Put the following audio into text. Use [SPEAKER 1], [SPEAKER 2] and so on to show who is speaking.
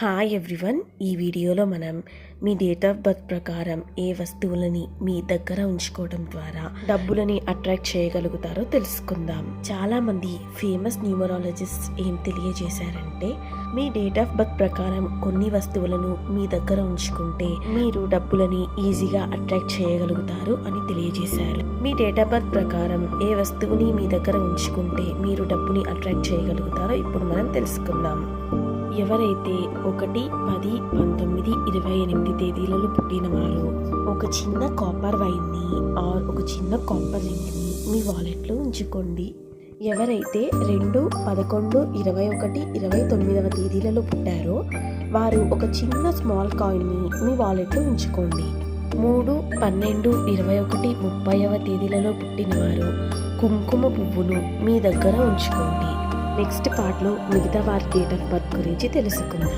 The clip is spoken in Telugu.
[SPEAKER 1] హాయ్ ఎవ్రీవన్ ఈ వీడియోలో మనం మీ డేట్ ఆఫ్ బర్త్ ప్రకారం ఏ వస్తువులని మీ దగ్గర ఉంచుకోవడం ద్వారా డబ్బులని అట్రాక్ట్ చేయగలుగుతారో తెలుసుకుందాం. చాలా మంది ఫేమస్ న్యూమరాలజిస్ట్ ఏం తెలియజేశారంటే మీ డేట్ ఆఫ్ బర్త్ ప్రకారం కొన్ని వస్తువులను మీ దగ్గర ఉంచుకుంటే మీరు డబ్బులని ఈజీగా అట్రాక్ట్ చేయగలుగుతారు అని తెలియజేశారు. మీ డేట్ ఆఫ్ బర్త్ ప్రకారం ఏ వస్తువుని మీ దగ్గర ఉంచుకుంటే మీరు డబ్బుని అట్రాక్ట్ చేయగలుగుతారో ఇప్పుడు మనం తెలుసుకుందాం. ఎవరైతే ఒకటి పది పంతొమ్మిది ఇరవై ఎనిమిది తేదీలలో పుట్టినవారో ఒక చిన్న కాపర్ వైన్ని ఆర్ ఒక చిన్న కాపర్ రింగ్ని మీ వాలెట్లో ఉంచుకోండి. ఎవరైతే రెండు పదకొండు ఇరవై ఒకటి ఇరవై తొమ్మిదవ తేదీలలో పుట్టారో వారు ఒక చిన్న స్మాల్ కాయిన్ని మీ వాలెట్లో ఉంచుకోండి. మూడు పన్నెండు ఇరవై ఒకటి ముప్పైవ తేదీలలో పుట్టినవారు కుంకుమ పువ్వును మీ దగ్గర ఉంచుకోండి. నెక్స్ట్ పార్ట్లో మిగతా వారి డేట్ ఆఫ్ బర్త్ గురించి తెలుసుకుందాం.